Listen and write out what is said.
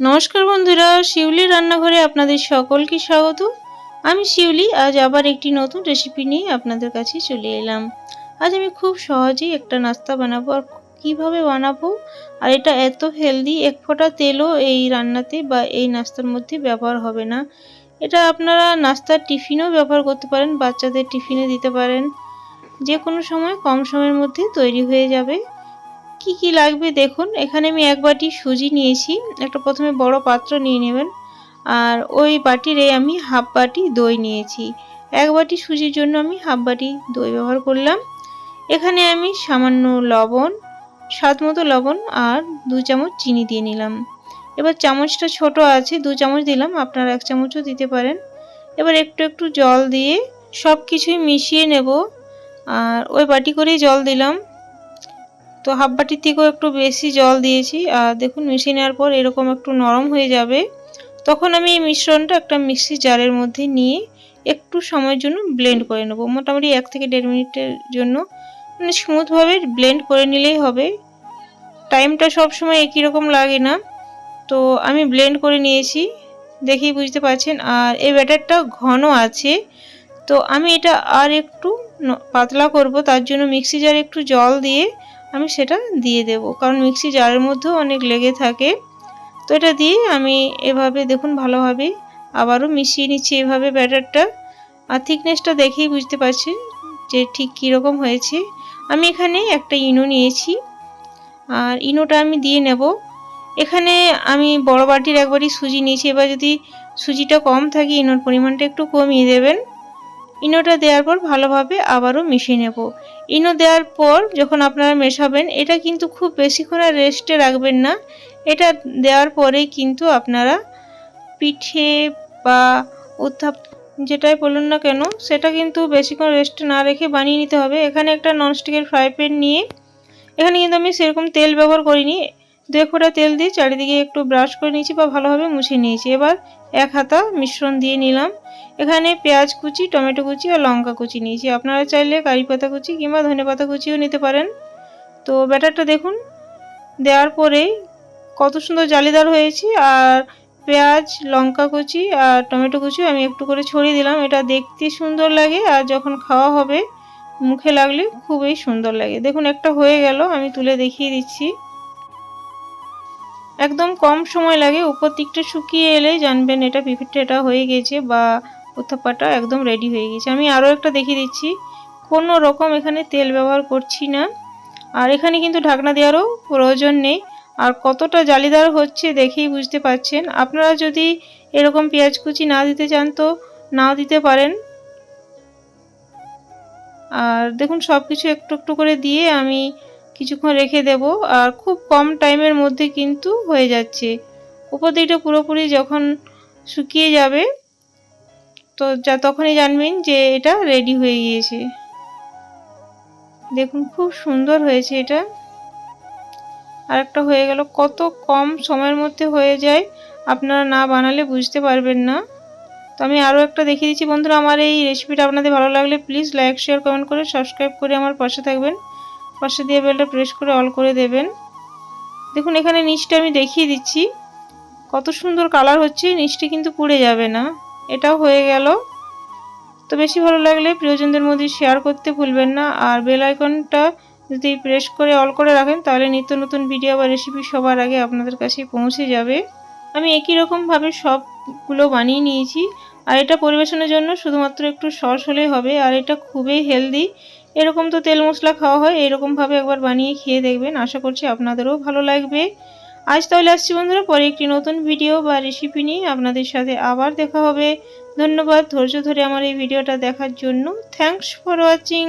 নমস্কার বন্ধুরা, শিউলি রান্নাঘরে আপনাদের সকলকে স্বাগত। আমি শিউলি, আজ আবার একটি নতুন রেসিপি নিয়ে আপনাদের কাছে চলে এলাম। আজ আমি খুব সহজেই একটা নাস্তা বানাবো আর কীভাবে বানাবো, আর এটা এত হেলদি এক ফোঁটা তেলও এই রান্নাতে বা এই নাস্তার মধ্যে ব্যবহার হবে না। এটা আপনারা নাস্তার টিফিনও ব্যবহার করতে পারেন, বাচ্চাদের টিফিনে দিতে পারেন। যে কোনো সময় কম সময়ের মধ্যে তৈরি হয়ে যাবে। কি কি লাগবে দেখুন। এখানে আমি এক বাটি সুজি নিয়েছি। একটা প্রথমে বড় পাত্র নিয়ে নেবেন। আর ওই বাটিরে আমি হাফ বাটি দই নিয়েছি। এক বাটি সুজির জন্য আমি হাফ বাটি দই ব্যবহার করলাম। এখানে আমি সামান্য লবণ, স্বাদ মতো লবণ আর দু চামচ চিনি দিয়ে নিলাম। এবার চামচটা ছোট আছে, দু চামচ দিলাম। আপনারা এক চামচও দিতে পারেন। এবার একটু একটু জল দিয়ে সব কিছুই মিশিয়ে নেব। আর ওই বাটি করেই জল দিলাম। তো হাফ বাটির থেকেও একটু বেশি জল দিয়েছি। আর দেখুন, মিশিয়ে নেওয়ার পর এরকম একটু নরম হয়ে যাবে। তখন আমি এই মিশ্রণটা একটা মিক্সি জারের মধ্যে নিয়ে একটু সময়ের জন্য ব্লেন্ড করে নেব। মোটামুটি এক থেকে দেড় মিনিটের জন্য। মানে স্মুথভাবে ব্লেন্ড করে নিলেই হবে। টাইমটা সব সময় একই রকম লাগে না। তো আমি ব্লেন্ড করে নিয়েছি। দেখেই বুঝতে পারছেন। আর এই ব্যাটারটা ঘন আছে। তো আমি এটা আর একটু পাতলা করব। তার জন্য মিক্সি জারে একটু জল দিয়ে আমি সেটা দিয়ে দেব। কারণ মিক্সি জারের মধ্যেও অনেক লেগে থাকে। তো এটা দিয়ে আমি এভাবে দেখুন ভালোভাবে আবারও মিশিয়ে নিচ্ছি এভাবে ব্যাটারটা। আর থিকনেসটা দেখেই বুঝতে পারছি যে ঠিক কীরকম হয়েছে। আমি এখানে একটা ইনো নিয়েছি। আর ইনোটা আমি দিয়ে নেব। এখানে আমি বড় বাটির একবারই সুজি নিয়েছি। এবার যদি সুজিটা কম থাকে, ইনোর পরিমাণটা একটু কমিয়ে দেবেন। ইনোটা দেওয়ার পর ভালোভাবে আবারও মিশিয়ে নেব। ইনো দেওয়ার পর যখন আপনারা মেশাবেন, এটা কিন্তু খুব বেশিক্ষণ আর রেস্টে রাখবেন না। এটা দেওয়ার পরেই কিন্তু আপনারা পিঠে বা উত্থাপ যেটাই বলুন না কেন, সেটা কিন্তু বেশিক্ষণ রেস্টে না রেখে বানিয়ে নিতে হবে। এখানে একটা ননস্টিকের ফ্রাই প্যান নিয়ে, এখানে কিন্তু আমি সেরকম তেল ব্যবহার করিনি। দু ফোঁটা তেল দিয়ে চারিদিকে একটু ব্রাশ করে নিয়েছি বা ভালোভাবে মুছে নিয়েছি। এবার এক হাতা মিশ্রণ দিয়ে নিলাম। এখানে পেঁয়াজ কুচি, টমেটো কুচি আর লঙ্কা কুচি নিয়েছি। আপনারা চাইলে কারি পাতা কুচি কিংবা ধনে পাতা কুচিও নিতে পারেন। তো ব্যাটারটা দেখুন, দেওয়ার পরে কত সুন্দর জালিদার হয়েছে। আর পেঁয়াজ, লঙ্কা কুচি আর টমেটো কুচি আমি একটু করে ছড়িয়ে দিলাম। এটা দেখতে সুন্দর লাগে আর যখন খাওয়া হবে, মুখে লাগলে খুবই সুন্দর লাগে। দেখুন, একটা হয়ে গেল, আমি তুলে দেখিয়ে দিচ্ছি। একদম কম সময় লাগে, উপর দিকটা শুকিয়ে এলে জানবেন এটা এটা হয়ে গেছে বা উত্থাপাটা একদম রেডি হয়ে গেছে। আমি আরও একটা দেখিয়ে দিচ্ছি, কোনো রকম এখানে তেল ব্যবহার করছি না। আর এখানে কিন্তু ঢাকনা দেওয়ারও প্রয়োজন নেই। আর কতটা জালিদার হচ্ছে দেখেই বুঝতে পাচ্ছেন আপনারা যদি এরকম পেঁয়াজ কুচি না দিতে চান তো নাও দিতে পারেন। আর দেখুন সব কিছু একটু একটু করে দিয়ে আমি কিছুক্ষণ রেখে দেব, আর খুব কম টাইমের মধ্যে কিন্তু হয়ে যাচ্ছে। উপর দিকটা পুরোপুরি যখন শুকিয়ে যাবে, তো যা তখনই জানবেন যে এটা রেডি হয়ে গিয়েছে। দেখুন, খুব সুন্দর হয়েছে এটা। আর একটা হয়ে গেল, কত কম সময়ের মধ্যে হয়ে যায়, আপনারা না বানালে বুঝতে পারবেন না। তো আমি আরও একটা দেখিয়ে দিচ্ছি। বন্ধুরা, আমার এই রেসিপিটা আপনাদের ভালো লাগলে প্লিজ লাইক শেয়ার কমেন্ট করে সাবস্ক্রাইব করে আমার পাশে থাকবেন। পাশে দিয়ে বেলটা প্রেস করে অল করে দেবেন। দেখুন, এখানে নিচটা আমি দেখিয়ে দিচ্ছি। কত সুন্দর কালার হচ্ছে নিচটি কিন্তু পুড়ে যাবে না। এটাও হয়ে গেল। তো বেশি ভালো লাগলে প্রিয়জনদের মধ্যে শেয়ার করতে ভুলবেন না। আর বেল আইকনটা যদি প্রেস করে অল করে রাখেন, তাহলে নিত্য নতুন ভিডিও বা রেসিপি সবার আগে আপনাদের কাছে পৌঁছে যাবে। আমি একই রকমভাবে সবগুলো বানিয়ে নিয়েছি। আর এটা পরিবেশনের জন্য শুধুমাত্র একটু সস হলেই হবে। আর এটা খুবই হেলদি এরকম তো তেল মশলা খাওয়া হয় এরকমভাবে একবার বানিয়ে খেয়ে দেখবেন। আশা করছি আপনাদেরও ভালো লাগবে। আজ তাহলে আসছি বন্ধুরা, পরে একটি নতুন ভিডিও বা রেসিপি নিয়ে আপনাদের সাথে আবার দেখা হবে। ধন্যবাদ ধৈর্য ধরে আমার এই ভিডিওটা দেখার জন্য। Thanks for watching